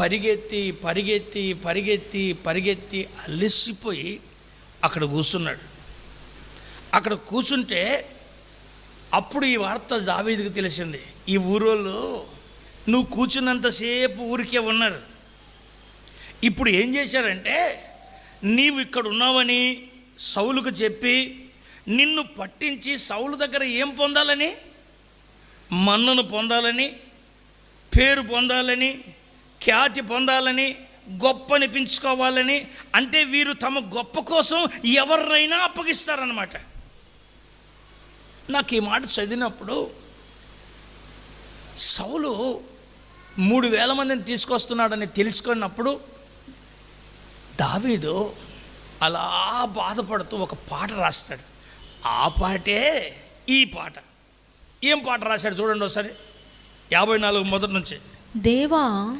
పరిగెత్తి పరిగెత్తి పరిగెత్తి పరిగెత్తి అలసిపోయి అక్కడ కూర్చున్నాడు. అక్కడ కూర్చుంటే అప్పుడు ఈ వార్త దావీదికి తెలిసింది. ఈ ఊరోళ్ళు నువ్వు కూర్చున్నంతసేపు ఊరికే ఉన్నారు. ఇప్పుడు ఏం చేశారంటే నీవు ఇక్కడ ఉన్నావని సౌలుకు చెప్పి నిన్ను పట్టించి సౌలు దగ్గర ఏం పొందాలని? మన్నును పొందాలని? పేరు పొందాలని? ఖ్యాతి పొందాలని గొప్ప అనిపించుకోవాలని అంటే వీరు తమ గొప్ప కోసం ఎవరినైనా అప్పగిస్తారనమాట నాకు ఈ మాట చదివినప్పుడు సౌలు మూడు వేల మందిని తీసుకొస్తున్నాడని తెలుసుకున్నప్పుడు దావీదు అలా బాధపడుతూ ఒక పాట రాస్తాడు. ఆ పాటే ఈ పాట. ఏం పాట రాశాడు చూడండి ఒకసారి. యాభై నాలుగు మొదటి నుంచి. దేవా